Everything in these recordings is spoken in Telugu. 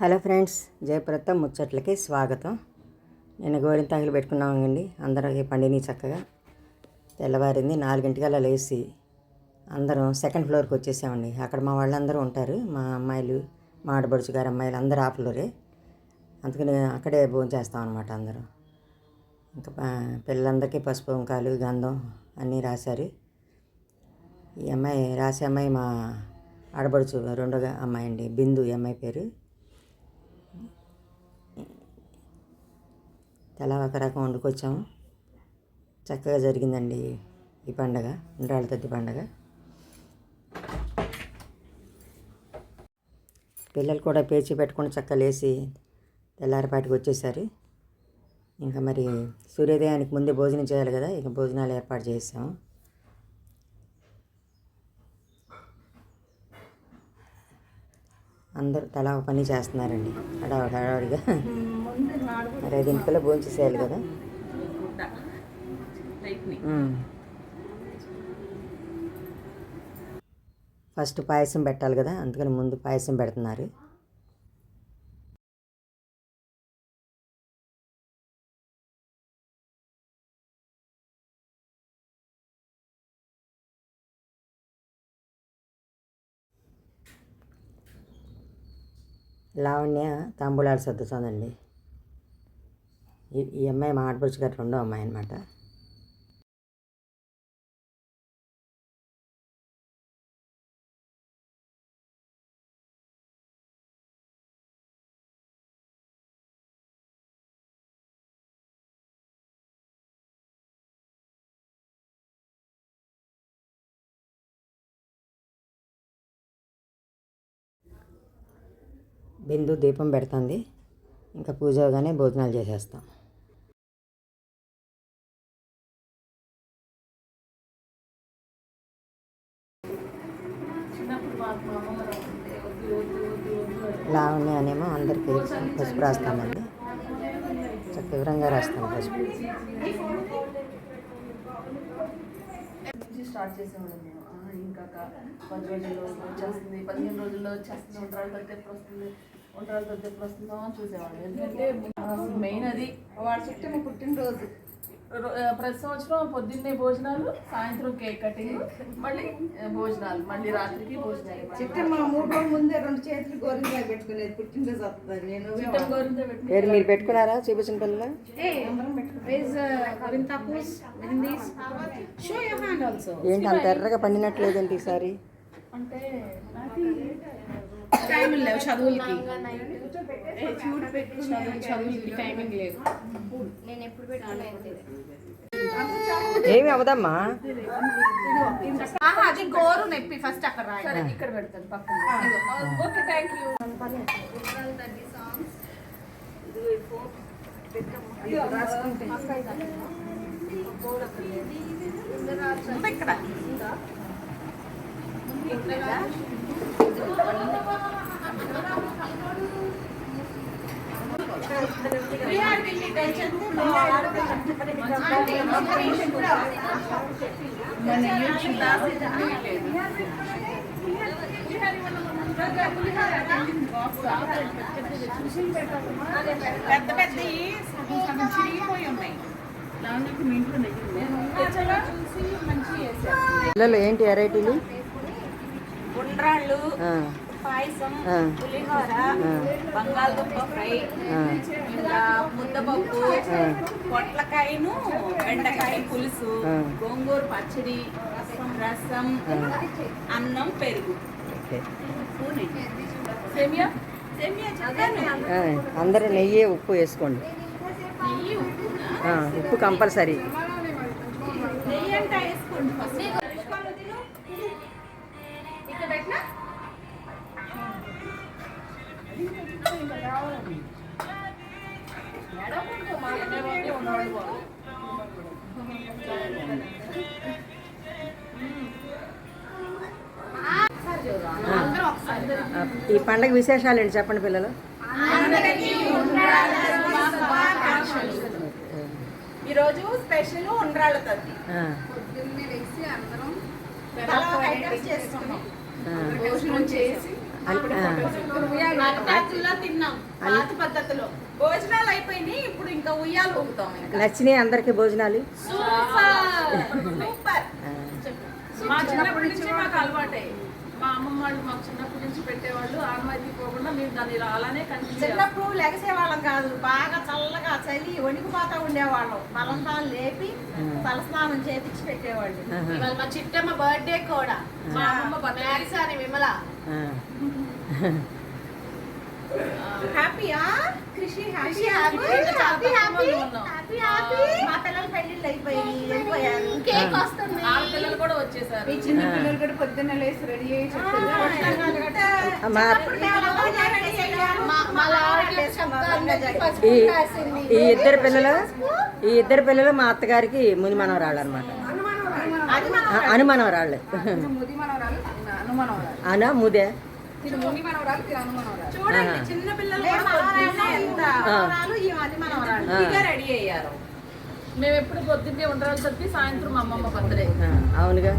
హలో ఫ్రెండ్స్ జయప్రత ముచ్చట్లకి స్వాగతం. నేను గోరింతాకులు పెట్టుకున్నామండి. అందరికి పండిని చక్కగా తెల్లవారింది నాలుగింటికల్లా లేచి అందరం సెకండ్ ఫ్లోర్కి వచ్చేసామండి. అక్కడ మా వాళ్ళందరూ ఉంటారు. మా అమ్మాయిలు మా ఆడబడుచు గారు అమ్మాయిలు అందరూ ఆ ఫ్లోరే. అందుకని అక్కడే భోజనం చేస్తాం అనమాట అందరూ. ఇంకా పిల్లలందరికీ పసుపు కుంకాలు గంధం అన్నీ రాశారు. ఈ అమ్మాయి రాసే అమ్మాయి మా ఆడబడుచు రెండో అమ్మాయి అండి. బిందు ఈ అమ్మాయి పేరు. తలా ఒక రకం వండుకొచ్చాము. చక్కగా జరిగిందండి ఈ పండగ ఉండ్రాళ్ళ తద్ది పండగ. పిల్లలు కూడా పేచి పెట్టుకుని చక్కగా లేచి తెల్లారిపాటికి వచ్చేసారు. ఇంకా మరి సూర్యోదయానికి ముందే భోజనం చేయాలి కదా ఇక భోజనాలు ఏర్పాటు చేసాము అందరూ తలా పని చేస్తున్నారండి. హడావుడి హడావుడిగా. మరి ఐదింటికల్లా భోజనం చేసేయాలి కదా. ఫస్ట్ పాయసం పెట్టాలి కదా అందుకని ముందు పాయసం పెడుతున్నారు. లావణ్య తాంబూలాలు సర్దుతుందండి. ఈ ఈ అమ్మాయి మా ఆడపడుచు గారు రెండో అమ్మాయి అనమాట బిందు దీపం పెడుతుంది. ఇంకా పూజ అవగానే భోజనాలు చేసేస్తాం. లావణ్య అనేమో అందరికీ పసుపు రాస్తామండి. చక్క వివరంగా రాస్తాం పసుపు. స్టార్ట్ చేసేవాళ్ళం మేము. ఇంకా పది రోజుల్లో వచ్చేస్తుంది. పదిహేను రోజుల్లో వచ్చేస్తుంది. ఒంటరాలు తగ్గి ఎప్పుడు వస్తుంది ఒంటరాలు తగ్గి ఎప్పుడు వస్తుందో అని చూసేవాళ్ళం ఎందుకంటే మెయిన్ అది వాడు చుట్టూ మా పుట్టినరోజు. ప్రతి సంవత్సరం పొద్దున్నే భోజనాలు సాయంత్రం కేక్ కటింగ్ మళ్ళీ భోజనాలు మళ్ళీ రాత్రికి భోజనాలు. చిట్ట మా మూడు రోజుల ముందే రెండు చేతులు గోరింగా పెట్టుకునేది పుట్టినరోజు వస్తుంది. నేను చిట్టం మీరు పెట్టుకున్నారా? చూపించిన పిల్లలు. ఏంటి అంత ఎర్రగా పండినట్లేదేంటి ఈసారి అంటే టైమింగ్ లేవు చదువులకి. చదువు- చదువులకి టైమింగ్ లేదు ఏమి అవదమ్మా ఆహా, అది గోరు నొప్పి. ఫస్ట్ అక్కడ ఇక్కడ పెడతాను పక్కన. ఓకే థ్యాంక్ యూ ఇక్కడ. పెద్ద పెద్ద చిరిగిపోయి ఉన్నాయి. పిల్లలు ఏంటి వెరైటీలు? ఉండ్రాళ్ళు. ఆ, పాయసం ఆ, పులిహోర ఆ, బంగాళదుంప ఫ్రై ఆ, ఇంకా ముద్దపప్పు. పొట్లకాయను బెండకాయ పులుసు. గోంగూర పచ్చడి రసం అన్నం పెరుగు. అందరూ నెయ్యి ఉప్పు వేసుకోండి. ఉప్పు కంపల్సరీ. నెయ్యి అంటే వేసుకోండి ఫస్ట్. ఈ పండగ విశేషాలు ఏంటి చెప్పండి పిల్లలు? ఈరోజు స్పెషల్ ఉండ్రాళ్ళ తద్ది పొద్దున్నే అందరం చేసుకున్నాం. భోజనం చేసి భోజనాలు అయిపోయినాయి ఇప్పుడు ఇంకా ఉయ్యాలు ఊగుతాం ఇంకా. నచ్చినాయి అందరికీ భోజనాలు? సూపర్! సూపర్. మా చిన్నప్పటి నుంచి మాకు అలవాటే మా అమ్మమ్మ వాళ్ళు మాకు చిన్నప్పటి నుంచి పెట్టేవాళ్ళు ఆనవాయితీ పోకుండా మేము దాన్ని ఇలా అలానే కంటిన్యూ చిన్నప్పుడు లెగసే వాళ్ళం కాదు బాగా చల్లగా చలి వణికిపోతా ఉండేవాళ్ళం. బలంతాలు లేపి తలస్నానం చేపించి పెట్టేవాళ్ళు. ఇవాళ మా చిట్టమ్మ బర్త్డే కూడా. మా అమ్మమ్మ బర్త్డే అని విమల. హ్యాపీయా కృషి హ్యాపీ హ్యాపీ, హ్యాపీ, హ్యాపీ. మా పిల్లల పెళ్ళిళ్ళు అయిపోయి వెళ్ళిపోయారు కేక్ వస్తుంది ఆడపిల్లలు కూడా వచ్చేసారు మీ చిన్న పిల్లలు కూడా పొద్దున్న లేసి రెడీ అయ్యి ఈ ఈ ఇద్దరు పిల్లలు ఈ ఇద్దరు పిల్లలు మా అత్తగారికి ముని మనవరాళ్ళు అనమాట అది మన అనుమనవరాళ్ళు ముది మనవరాలు అనుమనవరాలు అన ముదే చూడండి చిన్న పిల్లలు మేము కూడా రెడీ అయ్యారు. ఎప్పుడు పొద్దున్నే తప్పి సాయంత్రం మా అమ్మమ్మ బర్త్డే. ఆ, అవునుగా.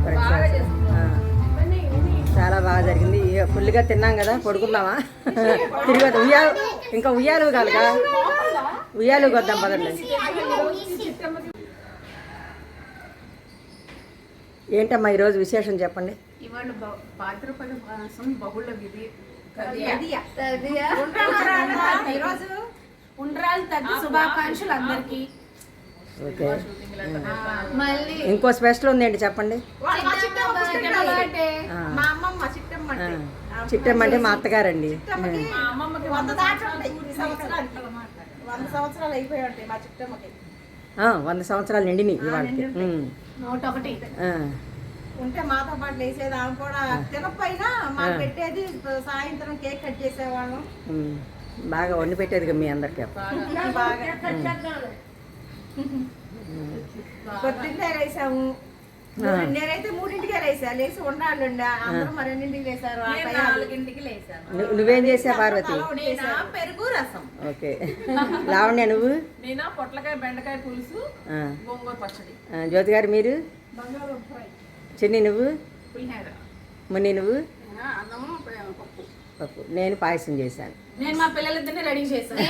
చాలా బాగా జరిగింది. ఫుల్గా తిన్నాం కదా పడుకుందామా? తిరిగి. ఉయ్యాలు ఇంకా ఉయ్యాలు కలగా ఉయ్యాలు కొద్దాం పదండి. ఏంటమ్మా ఈరోజు విశేషం చెప్పండి? ఇవాళ భాద్రపద మాసం బహుళ విధి. తదియా. ఉండ్రాళ్ళు ఈరోజు ఉండ్రాలు తగ్గి శుభాకాంక్షలు అందరికి. ఓకే. మళ్ళీ ఇంకో స్పెషల్ ఉందేంటి చెప్పండి. చిట్టమ్మ అంటే. మా అత్తగారండి. వంద సంవత్సరాలు ఇవాళకి. ఉమ్. నూట ఒకటి. ఆ, ఉంటే మాతో పాటు లేసేది ఆమె కూడా తినకపోయినా మాకు. పెట్టేది సాయంత్రం కేక్ కట్ చేసేవాళ్ళం. బాగా వండి పెట్టేది మీ అందరికీ. బాగా పొద్దున్నే లేసాము. నేనైతే మూడింటికే లేసా. లేచి ఉండాలి అందరూ మరెన్నింటికి లేసారు? ఆ టయాలు. నాలుగింటికి లేసాను. నువ్వేం చేసావు పార్వతి. పెరుగు రసం. ఓకే. లావణ్య నువ్వు? నేనా పొట్లకాయ బెండకాయ పులుసు గోంగూర పచ్చడి. జ్యోతి గారు మీరు? చిన్ని నువ్వు? మున్ని నువ్వు? పప్పు. నేను పాయసం చేశాను. నేను మా పిల్లలిద్దరిని రెడీ చేశాను.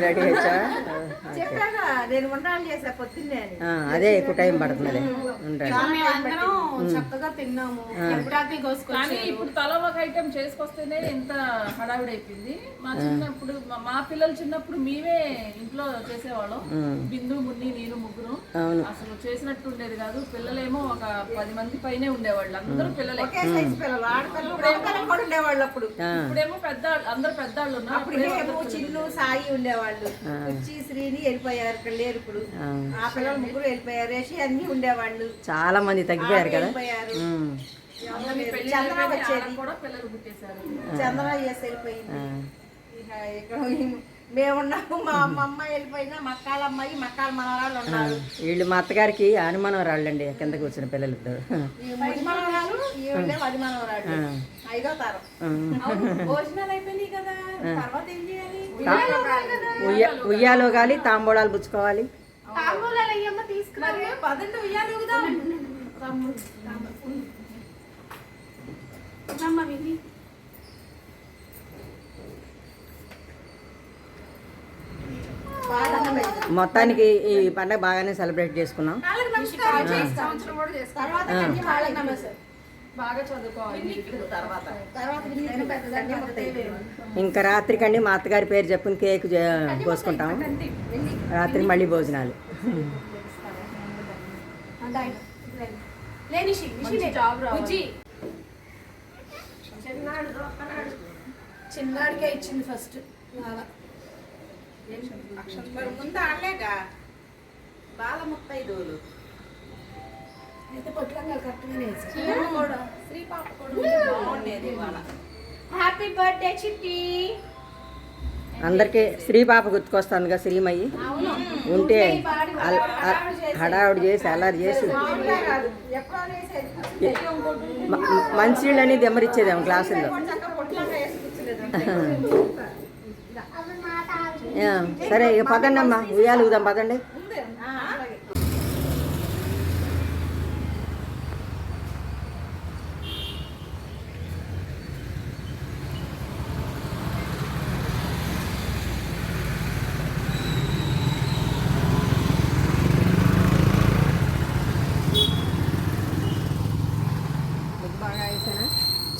రెడీ వచ్చా? చెప్పాగా నేను ఉండాలి చేసా పొద్దున్నే అని. అదే ఎక్కువ టైం పడుతుందిలే ఉండండి. మేమందరం చక్కగా తిన్నాము. ఎప్పుడాకి కోసుకొని ఇప్పుడు తల ఒక ఐటెం చేసుకొస్తేనే ఎంత హడావిడి అయిపోయింది మా చిన్నప్పుడు మా- పిల్లలు చిన్నప్పుడు మేమే ఇంట్లో చేసేవాళ్ళం. బిందు మున్ని నేను ముగ్గురు. అసలు చేసినట్టు ఉండేది కాదు. పిల్లలేమో ఒక పది మంది పైనే ఉండేవాళ్ళు. అందరూ పిల్లలే. అప్పుడు. ఇప్పుడేమో పెద్ద అందరు పెద్దవాళ్ళు ఉన్నారు. అప్పుడు ఏమో చిన్ను సాయి ఉండేవాళ్ళు. వచ్చి శ్రీని వెళ్ళిపోయారు ఇక్కడ లేరు ఇప్పుడు. ఆ. పిల్లలు ముగ్గురు వెళ్ళిపోయారు రేషి అన్ని ఉండేవాళ్ళు. చాలా మంది తగ్గిపోయారు కదా. వెళ్ళిపోయారు. చంద్ర చేసి వచ్చేది. చంద్ర వెళ్ళిపోయింది. ఇక్కడ మేమున్నాము మా మా అమ్మాయి వెళ్ళిపోయినా మక్కాల అమ్మాయి మక్కాల మనవరాలు ఉన్నారు వీళ్ళు మా అత్తగారికి అనుమానం రాళ్ళండి కింద కూర్చున్న పిల్లలు ఇద్దరు మనవరాలు ఈవిడే మనవరాలు. ఐదో తరం. భోజనాలు అయిపోయినాయి కదా తర్వాత ఏం చేయాలి ఉయ్య ఉయ్యాలో గాలి తాంబూలాలు పుచ్చుకోవాలి తాంబూలాలు అయ్యమ్మ తీసుకురాలి పదండి ఉయ్యాలి ఊగుదాం మొత్తానికి ఈ పండగ బాగానే సెలబ్రేట్ చేసుకున్నాం. ఇంకా రాత్రికండి మా అత్తగారి పేరు చెప్పుకుని కేక్ కోసుకుంటాం రాత్రి మళ్ళీ భోజనాలు. చిన్నాడికే ఇచ్చింది ఫస్ట్ హ్యాపీ బర్త్డే చిట్టి. అందరికీ శ్రీ పాప గుర్తుకొస్తుందిగా శ్రీమయ్యి ఉంటే హడావుడి చేసి అల్లరి చేసి. ఎప్పుడో వేసేది మ- మంచినీళ్ళని సరే ఇక పదండి అమ్మా ఉయ్యాలు ఊదాం పదండి.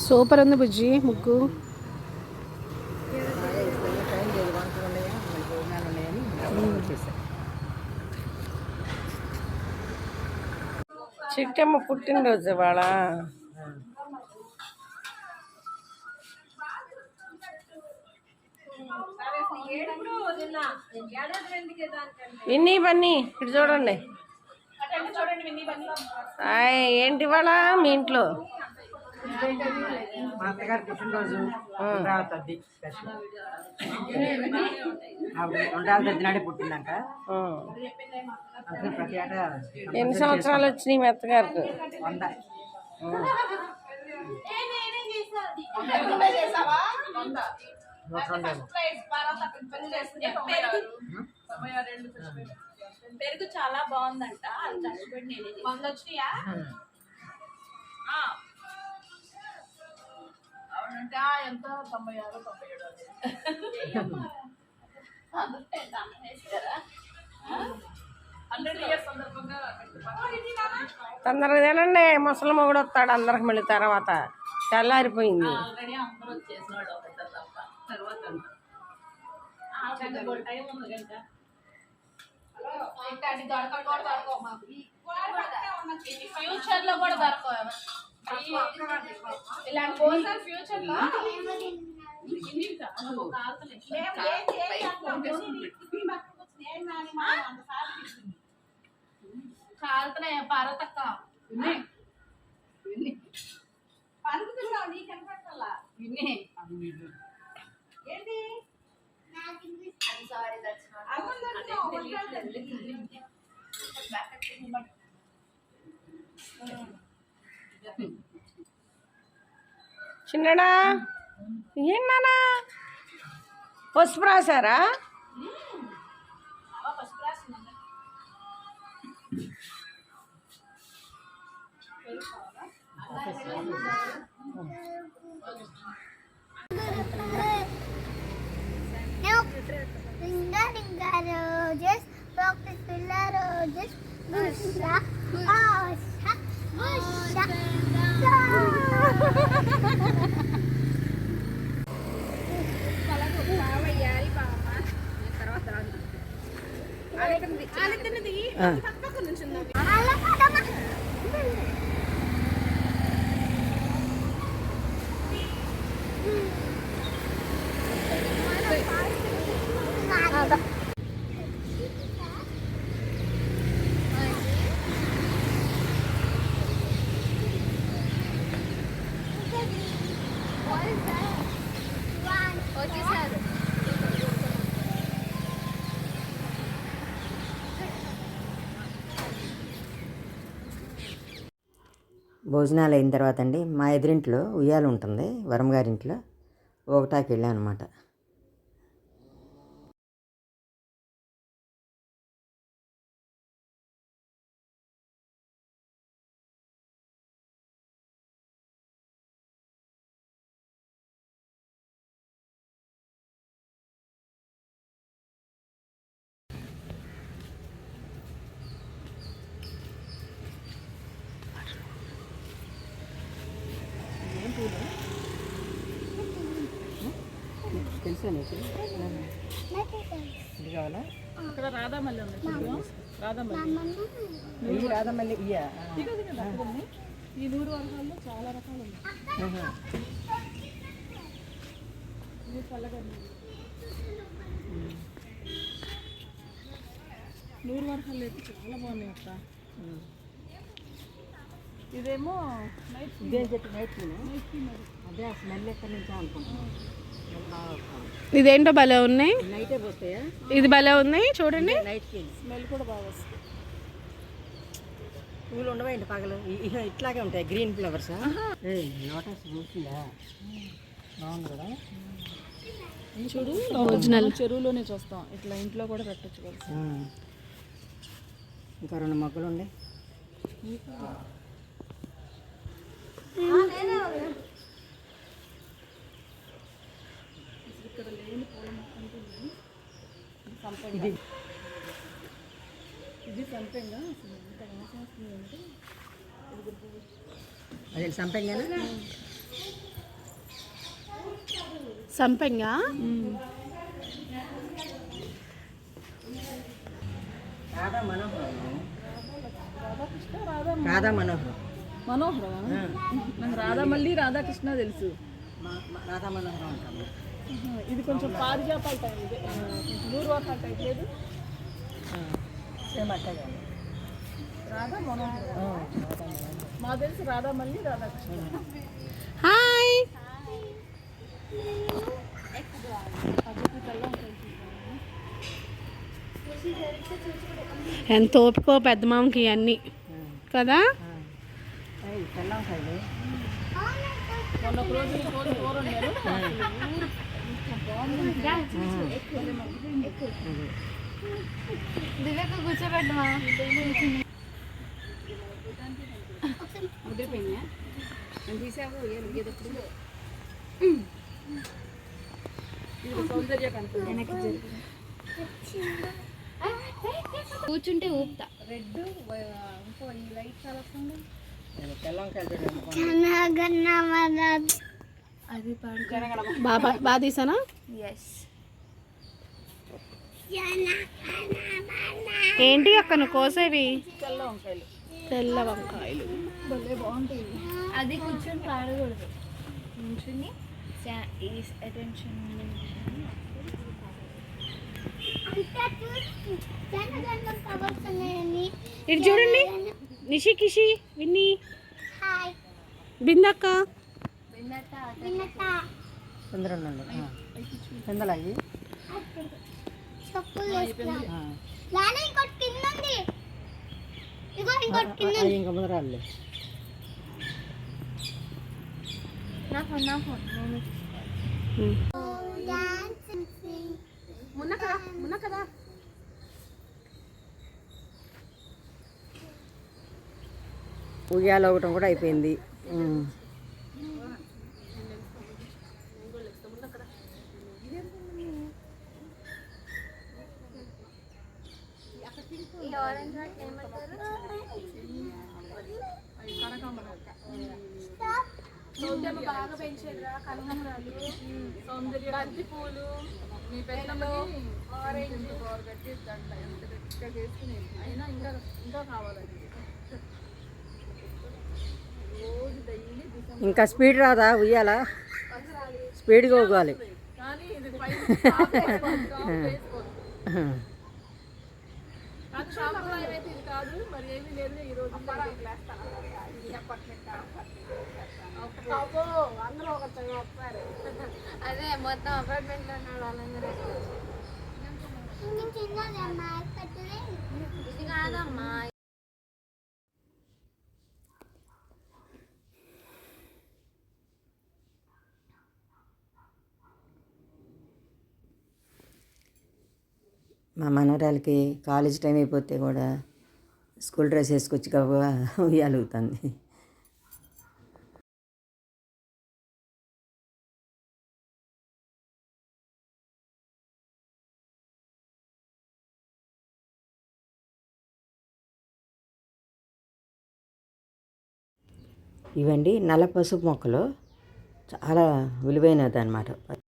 సూపర్ ఉంది బుజ్జి ముగ్గు. చిట్టమ్మ పుట్టినరోజు ఇవాళ. విన్నీ బన్నీ ఇటు చూడండి. ఏంటి ఇవాళ మీ ఇంట్లో? మా అత్తగారు పుట్టినరోజు పుట్టిందంట. ఆ. అందుకే ప్రతి ఏటా ఎన్ని సంవత్సరాలు వచ్చినాయి మీ అత్తగారికి? వంద. పెరుగు చాలా బాగుందంట. అది కష్టపడి నేను వంద వచ్చినాయా? అవునంటే ఆ, ఎంత తొంభై ఆరు తొంభై ఏడు హండ్రెడ్ ఇయర్స్ సందర్భంగా తొందరగా తినండి ముసలి మొగుడు వస్తాడు అందరికి మళ్ళీ తర్వాత తెల్లారిపోయింది ఆల్రెడీ అందరూ వచ్చేసిన వాళ్ళు ఒకటి తప్ప తర్వాత టైం ఉంది కనుక ఫ్యూచర్లో కూడా దొరకవు ఇలాంటి కోసం ఫ్యూచర్లో? కాలుతున్నాయి పారతక్క పరుగుతున్నావు నీ కనపడాలా ఏంటి? సారీ దట్స్ చిన్నడా ఏంటన్నా పసుపు రాశారా Ringa ringa roses, rock the pillar roses, busha, busha, అలా భోజనాలు అయిన తర్వాత అండి మా ఎదురింట్లో ఉయ్యాలు ఉంటుంది వరం గారింట్లో ఒకటాకి వెళ్ళాను అనమాట తెలుసా నీకు. ఇది కావాలా? ఇక్కడ రాధామల్లి ఉంది. రాధామల్లి. ఇవి రాదమల్లి ఇయ్యా. ఈ నూరు వర్గాల్లో చాలా రకాలు ఉన్నాయి. ఇది. నూరు వర్గాలు అయితే చాలా బాగున్నాయి అక్క. ఇదేమో నైట్ ఇదే చెట్టు నైట్ అదే. ఆ స్మెల్ ఎక్కడి నుంచో అనుకుంటున్నాను. ఇదేంటో భలే ఉన్నాయి. ఇది భలే ఉన్నాయి చూడండి. నైట్కి స్మెల్ కూడా బాగా వస్తుంది. పూలు ఉండవేంటి పగలు? ఇట్లాగే ఉంటాయి గ్రీన్ ఫ్లవర్స్ లోటస్ పూసిందా బాగుంది కదా? చూడు? ఒరిజినల్ చెరువులోనే చూస్తాం. ఇట్లా ఇంట్లో కూడా పెట్టచ్చు ఆ. ఇంకా రెండు మొగ్గలు ఉండే ఇది ఇది సంపెంగా. అసలు ఎంత వాసన వస్తుంది అంటే అది సంపెంగానా? సంపెంగా? రాధా మనోహరం రాధా మనోహరం. మనోహరం నాకు రాధా మళ్ళీ రాధాకృష్ణ తెలుసు. రాధా మనోహరం అంటాము. ఇది కొంచెం పారిజాతాల టైం ఇది నూరువాకాల టైప్ లేదు. సేమ్ అట్టగా రాధా మనోహరం. మా తెలుసు రాధా మళ్ళీ రాధాకృష్ణ హాయ్. ఎంత ఓపికో పెద్ద మామకి అన్నీ కదా? మొన్న ఒక రోజు కూర కూర దివ్యకు కూర్చోబెట్టమా సౌందర్య కనుక కూర్చుంటే ఊపుతా. రెడ్ ఇంకో ఈ లైట్ తెల్లంకాయలు అది బాబా బాగా తీసానా? ఎస్ ఏంటి అక్క నువ్వు కోసేవి? తెల్ల వంకాయలు. అది కూర్చొని పాడకూడదు. అటెన్షన్ ఇటు చూడండి. నిషి కిషి విన్ని. బిందక్క. పిందరండి పిందలు అయ్యి అవి ఇంకా ముందరాళ్ళు నా ఫోన్ నా ఫోన్. నేను మున్న కదా మున్న కదా ఉయ్యాలు ఒకటం కూడా అయిపోయింది. ఆరెంజ్ వాటిని ఏమంటారు? సౌందర్య బాగా పెంచారా కనకాంబరాలు సౌందర్య బంతి పూలు మీ ఆరెంజ్ కట్టి ఎంత గట్టిగా అయినా ఇంకా ఇంకా కావాలండి. రోజు డైలీ ఇంకా స్పీడ్ రాదా? ఉయ్యాల? స్పీడ్గా ఊగాలి కానీ ఇది నాకు సాంప్రదాయం అయితే ఇది కాదు మరి ఏమీ లేదు. ఈ రోజు అందరూ వస్తారు. అదే మొత్తం అపార్ట్మెంట్లో ఉన్న వాళ్ళందరూ ఇది కాదమ్మా మా మనవరాలకి కాలేజ్ టైం అయిపోతే కూడా స్కూల్ డ్రెస్ వేసుకొచ్చి గబగబా ఉయ్యాలుగుతుంది ఇవండి నల్ల పసుపు మొక్కలు చాలా విలువైనది అనమాట